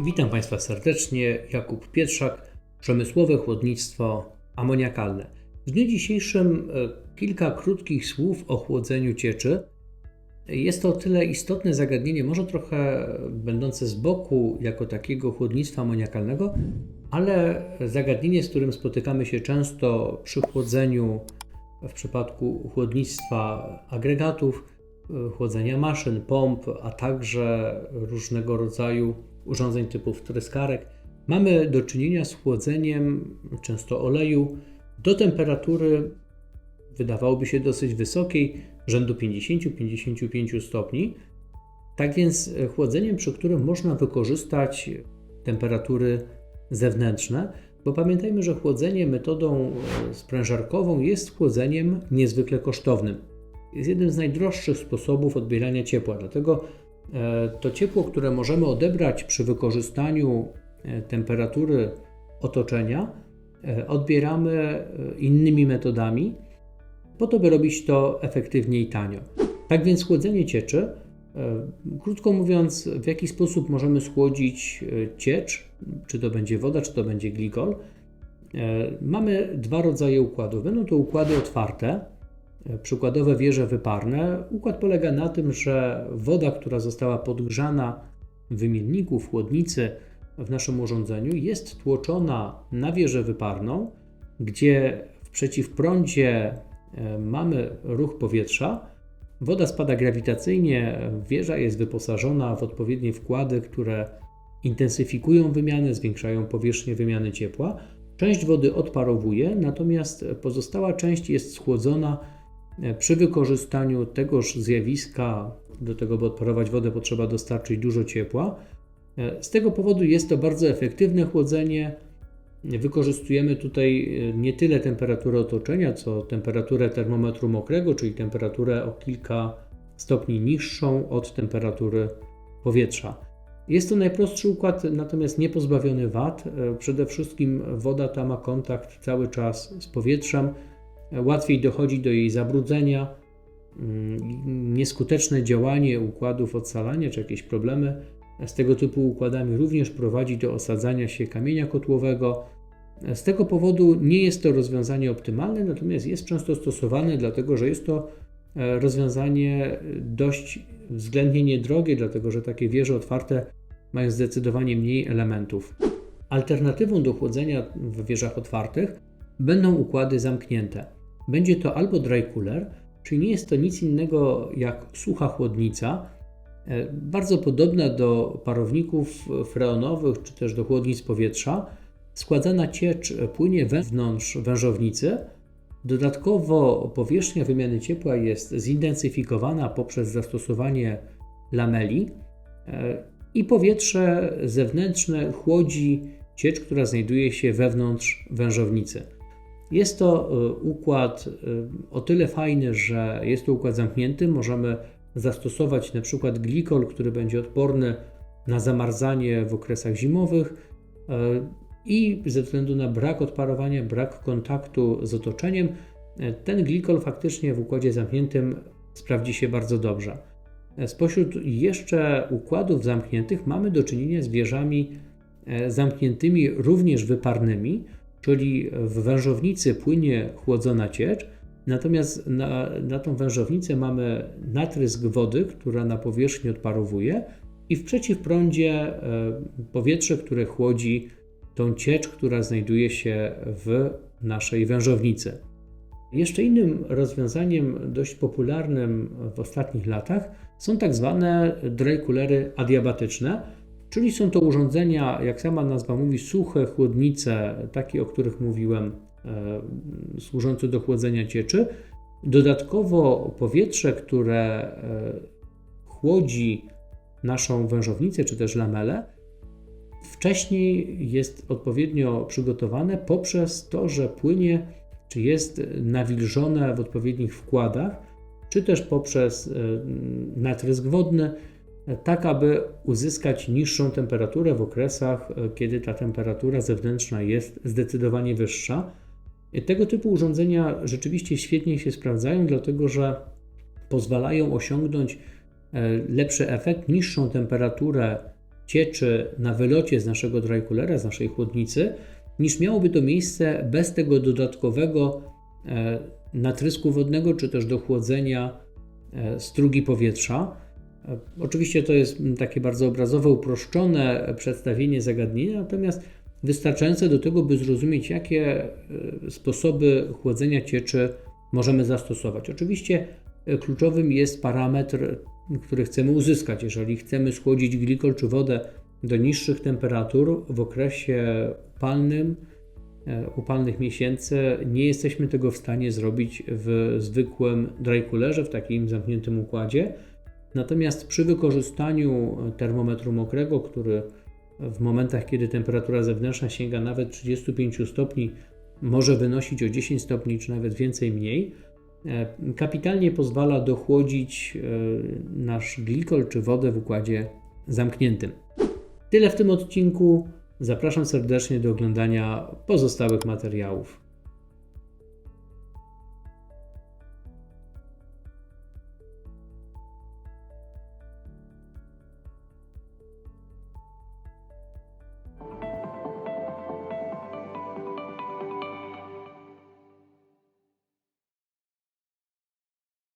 Witam Państwa serdecznie. Jakub Pietrzak, przemysłowe chłodnictwo amoniakalne. W dniu dzisiejszym e, kilka krótkich słów o chłodzeniu cieczy. Jest to o tyle istotne zagadnienie, może trochę będące z boku jako takiego chłodnictwa amoniakalnego, ale zagadnienie, z którym spotykamy się często przy chłodzeniu w przypadku chłodnictwa agregatów, chłodzenia maszyn, pomp, a także różnego rodzaju urządzeń typu wtryskarek, mamy do czynienia z chłodzeniem często oleju do temperatury wydawałoby się dosyć wysokiej, rzędu 50-55 stopni. Tak więc chłodzeniem, przy którym można wykorzystać temperatury zewnętrzne, bo pamiętajmy, że chłodzenie metodą sprężarkową jest chłodzeniem niezwykle kosztownym. Jest jednym z najdroższych sposobów odbierania ciepła, dlatego E, to ciepło, które możemy odebrać przy wykorzystaniu e, temperatury otoczenia, e, odbieramy innymi metodami, po to, by robić to efektywnie i tanio. Tak więc chłodzenie cieczy, krótko mówiąc, w jaki sposób możemy schłodzić ciecz, czy to będzie woda, czy to będzie glikol. Mamy dwa rodzaje układów. Będą to układy otwarte, przykładowe wieże wyparne. Układ polega na tym, że woda, która została podgrzana w wymienniku, w chłodnicy w naszym urządzeniu, jest tłoczona na wieżę wyparną, gdzie w przeciwprądzie e, mamy ruch powietrza. Woda spada grawitacyjnie, wieża jest wyposażona w odpowiednie wkłady, które intensyfikują wymianę, zwiększają powierzchnię wymiany ciepła. Część wody odparowuje, natomiast pozostała część jest schłodzona przy wykorzystaniu tegoż zjawiska, do tego, by odparować wodę, potrzeba dostarczyć dużo ciepła. E, z tego powodu jest to bardzo efektywne chłodzenie. Wykorzystujemy tutaj e, nie tyle temperaturę otoczenia, co temperaturę termometru mokrego, czyli temperaturę o kilka stopni niższą od temperatury powietrza. Jest to najprostszy układ, natomiast nie pozbawiony wad. Przede wszystkim woda ta ma kontakt cały czas z powietrzem łatwiej dochodzi do jej zabrudzenia, mm, nieskuteczne działanie układów odsalania czy jakieś problemy z tego typu układami również prowadzi do osadzania się kamienia kotłowego. Z tego powodu nie jest to rozwiązanie optymalne, natomiast jest często stosowane, dlatego że jest to e, rozwiązanie dość względnie niedrogie, dlatego że takie wieże otwarte mają zdecydowanie mniej elementów. Alternatywą do chłodzenia w wieżach otwartych będą układy zamknięte. Będzie to albo dry cooler, czyli nie jest to nic innego jak sucha chłodnica, e, bardzo podobna do parowników freonowych czy też do chłodnic powietrza. Składana ciecz płynie wewnątrz wężownicy. Dodatkowo powierzchnia wymiany ciepła jest zintensyfikowana poprzez zastosowanie lameli e, i powietrze zewnętrzne chłodzi ciecz, która znajduje się wewnątrz wężownicy. Jest to e, układ e, o tyle fajny, że jest to układ zamknięty. Możemy zastosować na przykład glikol, który będzie odporny na zamarzanie w okresach zimowych e, i ze względu na brak odparowania, brak kontaktu z otoczeniem, ten glikol faktycznie w układzie zamkniętym sprawdzi się bardzo dobrze. Spośród jeszcze układów zamkniętych mamy do czynienia z wieżami zamkniętymi również wyparnymi, czyli w wężownicy płynie chłodzona ciecz, natomiast na, na tą wężownicę mamy natrysk wody, która na powierzchni odparowuje i w przeciwprądzie e, powietrze, które chłodzi tą ciecz, która znajduje się w naszej wężownicy. Jeszcze innym rozwiązaniem dość popularnym w ostatnich latach są tak zwane dry coolery adiabatyczne, Czyli są to urządzenia, jak sama nazwa mówi, suche chłodnice, takie o których mówiłem, e, służące do chłodzenia cieczy. Dodatkowo powietrze, które e, chłodzi naszą wężownicę czy też lamelę, wcześniej jest odpowiednio przygotowane poprzez to, że płynie czy jest nawilżone w odpowiednich wkładach, czy też poprzez e, natrysk wodny tak aby uzyskać niższą temperaturę w okresach, e, kiedy ta temperatura zewnętrzna jest zdecydowanie wyższa. Tego typu urządzenia rzeczywiście świetnie się sprawdzają, dlatego że pozwalają osiągnąć e, lepszy efekt, niższą temperaturę cieczy na wylocie z naszego drycoolera, z naszej chłodnicy, niż miałoby to miejsce bez tego dodatkowego e, natrysku wodnego, czy też dochłodzenia strugi powietrza. E, oczywiście to jest takie bardzo obrazowe, uproszczone przedstawienie zagadnienia, natomiast wystarczające do tego, by zrozumieć, jakie sposoby chłodzenia cieczy możemy zastosować. Oczywiście kluczowym jest parametr, który chcemy uzyskać. Jeżeli chcemy schłodzić glikol czy wodę do niższych temperatur w okresie upalnym, e, upalnych miesięcy, nie jesteśmy tego w stanie zrobić w zwykłym dry coolerze, w takim zamkniętym układzie. Natomiast przy wykorzystaniu termometru mokrego, który w momentach, kiedy temperatura zewnętrzna sięga nawet 35 stopni, może wynosić o 10 stopni czy nawet więcej mniej, e, kapitalnie pozwala dochłodzić e, nasz glikol czy wodę w układzie zamkniętym. Tyle w tym odcinku. Zapraszam serdecznie do oglądania pozostałych materiałów.